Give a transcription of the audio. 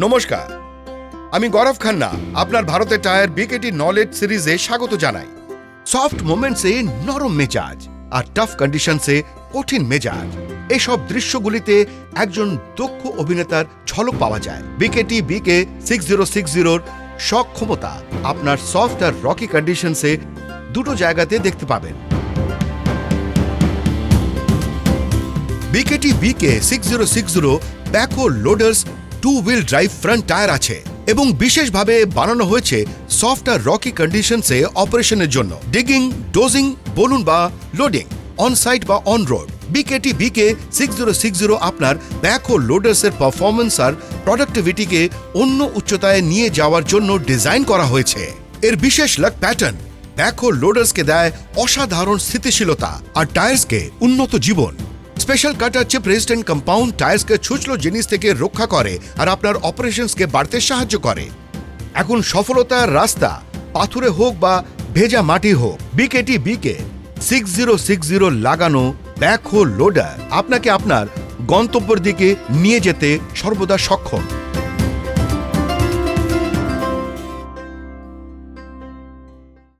নমস্কার। আমি গৌরব খান্না, আপনার ভারতের টায়ার বিকেটি নলেজ সিরিজে স্বাগত জানাই। সফট মোমেন্টসে নরম মেজাজ আর টাফ কন্ডিশনসে কঠিন মেজাজ। এসব দৃশ্যগুলিতে একজন দক্ষ অভিনেতার ঝলক পাওয়া যায়। BKT BK six zero six জিরোর সক্ষমতা আপনার সফট আর রকি কন্ডিশনসে দুটো জায়গাতে দেখতে পাবেন। BKT BK six zero six zero backhoe loaders two wheel drive front tyre আছে এবং বিশেষভাবে বানানো হয়েছে সফট আর রকি কন্ডিশনসে অপারেশনের জন্য। ডিগিং ডোজিং বলুন বা লোডিং অন সাইট বা on road BKT BK six zero six zero আপনার ব্যাকো লোডার্সের পারফরমেন্স আর প্রোডাক্টিভিটিকে অন্য উচ্চতায় নিয়ে যাওয়ার জন্য ডিজাইন করা হয়েছে। এর বিশেষ লাক প্যাটার্ন ব্যাকো লোডার্সকে দেয় অসাধারণ স্থিতিশীলতা আর টায়ার্সকে উন্নত জীবন। Special cutter chip resistant compound টায়ার্সকে ছুচলো জিনিস থেকে রক্ষা করে আর আপনার অপারেশনসকে বাড়তে সাহায্য করে। এখন সফলতার রাস্তা, পাথুরে হোক বা ভেজা মাটি হোক, BKT BK six zero six zero লাগানো ব্যাকহো লোডার আপনাকে আপনার গন্তব্যের দিকে নিয়ে যেতে সর্বদা সক্ষম।